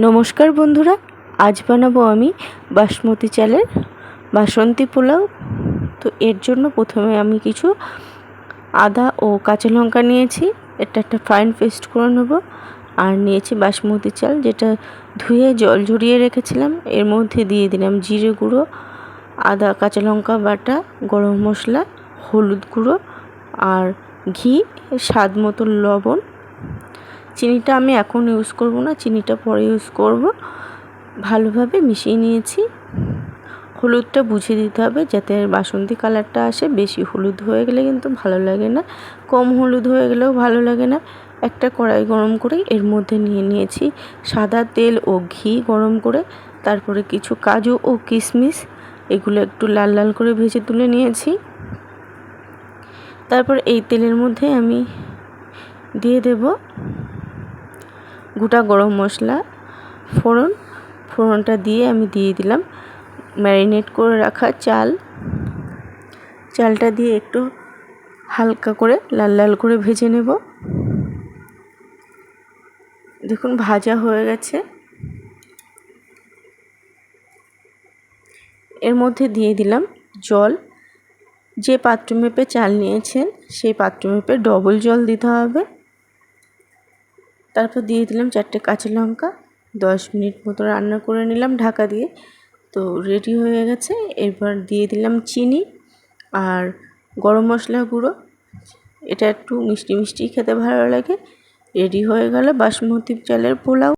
নমস্কার বন্ধুরা, আজ বানাবো আমি বাসমতি চালের বাসন্তী পোলাও। তো এর জন্য প্রথমে আমি কিছু আদা ও কাঁচা লঙ্কা নিয়েছি এটা একটা ফাইন পেস্ট করে নেব আর নিয়েছি বাসমতি চাল যেটা ধুয়ে জল ঝরিয়ে রেখেছিলাম। এর মধ্যে দিয়ে দিলাম জিরে গুঁড়ো, আদা, কাঁচা লঙ্কা বাটা, গরম মশলা, হলুদ গুঁড়ো আর ঘি, স্বাদ মতো লবণ চিনিটা আমি এখন ইউজ করব না, চিনিটা পরে ইউজ করব। ভালোভাবে মিশিয়ে নিয়েছি। হলুদটা বুঝে দিতে হবে যাতে বাসন্তী কালারটা আসে। বেশি হলুদ হয়ে গেলে কিন্তু ভালো লাগে না, কম হলুদ হয়ে গেলেও ভালো লাগে না। একটা কড়াই গরম করে এর মধ্যে নিয়ে নিয়েছি সাদা তেল ও ঘি গরম করে, তারপরে কিছু কাজু ও কিশমিশ, এগুলো একটু লাল লাল করে ভেজে তুলে নিয়েছি। তারপর এই তেলের মধ্যে আমি দিয়ে দেব গোটা গরম মশলা, ফোড়ন, ফোড়নটা দিয়ে আমি দিয়ে দিলাম। ম্যারিনেট করে রাখা চাল। চালটা দিয়ে একটু হালকা করে লাল লাল করে ভেজে নেব। দেখুন, ভাজা হয়ে গেছে। এর মধ্যে দিয়ে দিলাম জল। যে পাত্র মেপে চাল নিয়েছেন, সেই পাত্র মেপে ডবল জল দিতে হবে। তারপর দিয়ে দিলাম চারটে কাঁচা লঙ্কা, দশ মিনিট মতো রান্না করে নিলাম ঢাকা দিয়ে। তো রেডি হয়ে গেছে। এরপর দিয়ে দিলাম চিনি আর গরম মশলা গুঁড়ো। এটা একটু মিষ্টি মিষ্টি খেতে ভালো লাগে। রেডি হয়ে গেল বাসমতি চালের পোলাও।